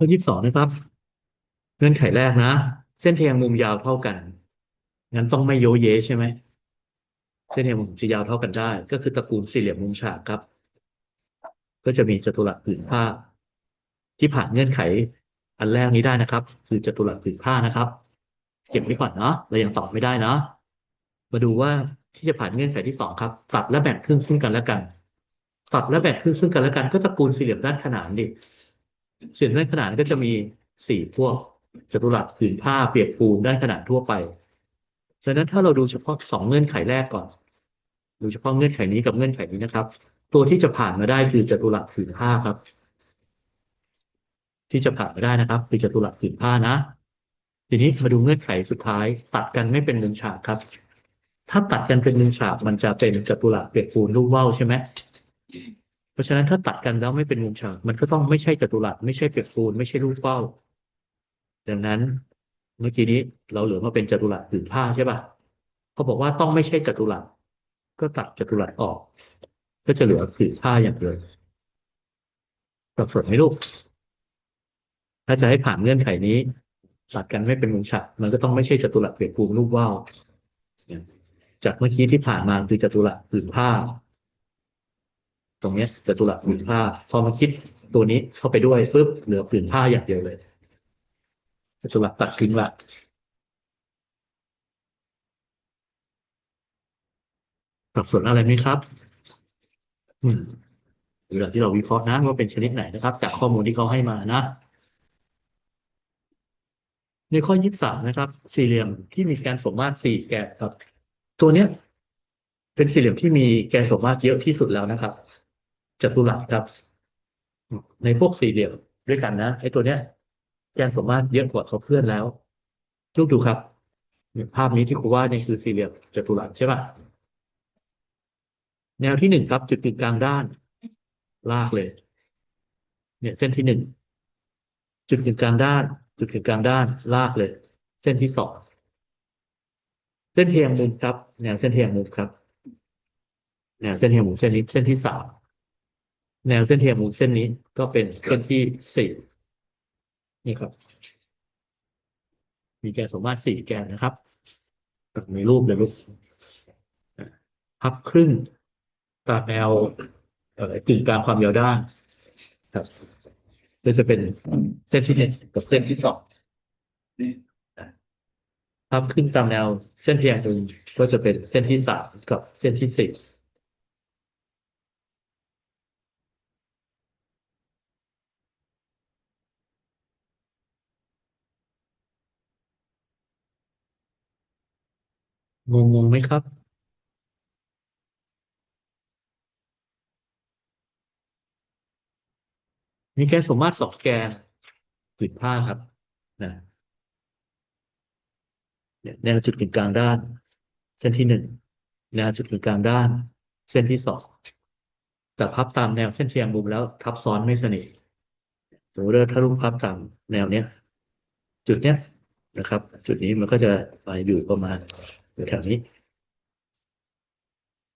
ข้อยี่สิบสองนะครับ เงื่อนไขแรกนะ เส้นแทงมุมยาวเท่ากัน งั้นต้องไม่โยเยใช่ไหม เส้นแทงมุมจะยาวเท่ากันได้ ก็คือตระกูลสี่เหลี่ยมมุมฉากครับ ก็จะมีจัตุรัสผืนผ้า ที่ผ่านเงื่อนไขอันแรกนี้ได้นะครับ คือจัตุรัสผืนผ้านะครับเก็บไว้ก่อนเนาะเรายังตอบไม่ได้เนาะมาดูว่าที่จะผ่านเงื่อนไขที่สองครับ ตัดและแบ่งครึ่งซึ่งกันและกัน ตัดและแบ่งครึ่งซึ่งกันและกัน ก็ตระกูลสี่เหลี่ยมด้านขนานดิ สี่เหลี่ยมด้านขนานก็จะมีสี่พวกจัตุรัสผืนผ้าเปียกปูนด้านขนานทั่วไปดังนั้นถ้าเราดูเฉพาะสองเงื่อนไขแรกก่อน ดูเฉพาะเงื่อนไขนี้กับเงื่อนไขนี้นะครับ ตัวที่จะผ่านมาได้คือจัตุรัสผืนผ้าครับ ที่จะผ่านมาได้นะครับ คือจัตุรัสผืนผ้านะ ทีนี้มาดูเงื่อนไขสุดท้าย ตัดกันไม่เป็นหนึ่งฉากครับ ถ้าตัดกันเป็นหนึ่งฉากมันจะเป็นจัตุรัสเปียกปูนรูปว่าวใช่ไหม ราะฉะนั้นถ้าตัดกันแล้วไม่เป็นมุมฉากมันก็ต้องไม่ใช่จัตุรัสไม่ใช่เปียกปูนไม่ใช่รูปว่าดังนั้นเมื่อกี้นี้เราเหลือมาเป็นจัตุรัสผืนผ้าใช่ป่ะเขาบอกว่าต้องไม่ใช่จัตุรัสก็ตัดจัตุรัสออก ก็จะเหลือผืนผ้าอย่างเดียวสับสนไหมลูก ถ้าจะให้ผ่านเงื่อนไขนี้ ตัดกันไม่เป็นมุมฉากมันก็ต้องไม่ใช่จัตุรัสเปียกปูนรูปว่าวจากเมื่อกี้ที่ผ่านมาคือจัตุรัสผืนผ้า ตรงนี้จตุรัสผืนผ้า พอมาคิดตัวนี้เข้าไปด้วยปุ๊บเหลือผืนผ้าอย่างเดียวเลยจตุรัสตัดทิ้งละสับสนอะไรไหมครับ อืมเรื่อที่เราวิเคราะห์นะว่าเป็นชนิดไหนนะครับ จากข้อมูลที่เขาให้มานะในข้อยี่สิบสามนะครับ สี่เหลี่ยมที่มีแกนสมมาตรสี่แกนครับ ตัวเนี้ย เป็นสี่เหลี่ยมที่มีแกนสมมาตรเยอะที่สุดแล้วนะครับ จัตุรัสครับ ในพวกสี่เหลี่ยมด้วยกันนะไอ้ตัวเนี้ยแกนสมมาตรเยอะกว่าเขาเพื่อนแล้วลูกดูครับเนี่ยภาพนี้ที่ครูว่าดเนี่ยคือสี่เหลี่ยมจัตุรัสใช่ป่ะแนวที่หนึ่งครับ จุดกึ่งกลางด้าน ลากเลย เนี่ย เส้นที่หนึ่งจุดกึ่งกลางด้าน จุดกึ่งกลางด้าน ลากเลย เส้นที่สองเส้นเทียงมุมครับแนวเส้นเทียงมุมครับแนวเส้นเทียงมุมเส้นนี้เส้นที่สาม แนวเส้นเทียงมุมเส้นนี้ก็เป็นเส้นที่สี่นี่ครับ มีแกนสมมาตรสี่แกนนะครับมีรูปเลยลูกพับครึ่งตามแนวเอ่อกึ่งกลางความยาวด้านครับก็จะเป็นเส้นที่หนึ่งกับเส้นที่สองพับครึ่งตามแนวเส้นเทียงมุมก็จะเป็นเส้นที่สามกับเส้นที่สี่ งงงๆไหมครับมีแกนสมมาตรสองแกนผืนผ้าครับนะเนี่ยแนวจุดกึ่งกลางด้าน เส้นที่หนึ่งแนวจุดกึ่งกลางด้าน เส้นที่สองแต่พับตามแนวเส้นเทียงมุมแล้วทับซ้อนไม่สนิทสมมติว่าถ้าลูกพับตามแนวเนี้ย จุดเนี้ยนะครับ จุดนี้มันก็จะไปอยู่ประมาณ แถวนี้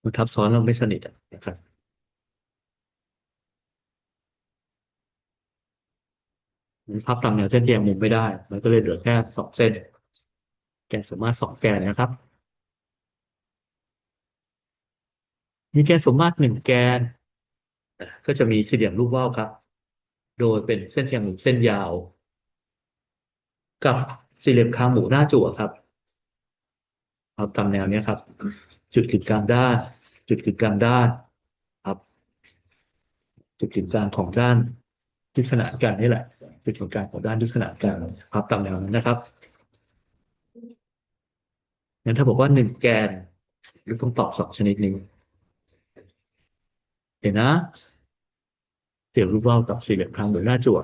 มันทับซ้อนแล้วไม่สนิทนะครับมันพับตามแนวเส้นเทียงมุมไม่ได้ มันก็เลยเหลือแค่สองเส้น แกนสมมาตรสองแกนนะครับ มีแกนสมมาตรหนึ่งแกน ก็จะมีสี่เหลี่ยมรูปว่าวครับ โดยเป็นเส้นเทียงมุมเส้นยาว กับสี่เหลี่ยมคางหมูหน้าจั่วครับ เอาตามแนวเนี้ยครับ จุดกึ่งกลางด้าน จุดกึ่งกลางด้านครับ จุดกึ่งกลางของด้านที่ขนาดกันนี่แหละ จุดกึ่งกลางของด้านที่ขนาดกันพับตามแนวนั้นนะครับงั้นถ้าบอกว่าหนึ่งแกนลูกต้องตอบสองชนิดนี้เห็นนะเสี่ยวรูปว่าวกับสี่เหลี่ยมคางหมูหน้าจั่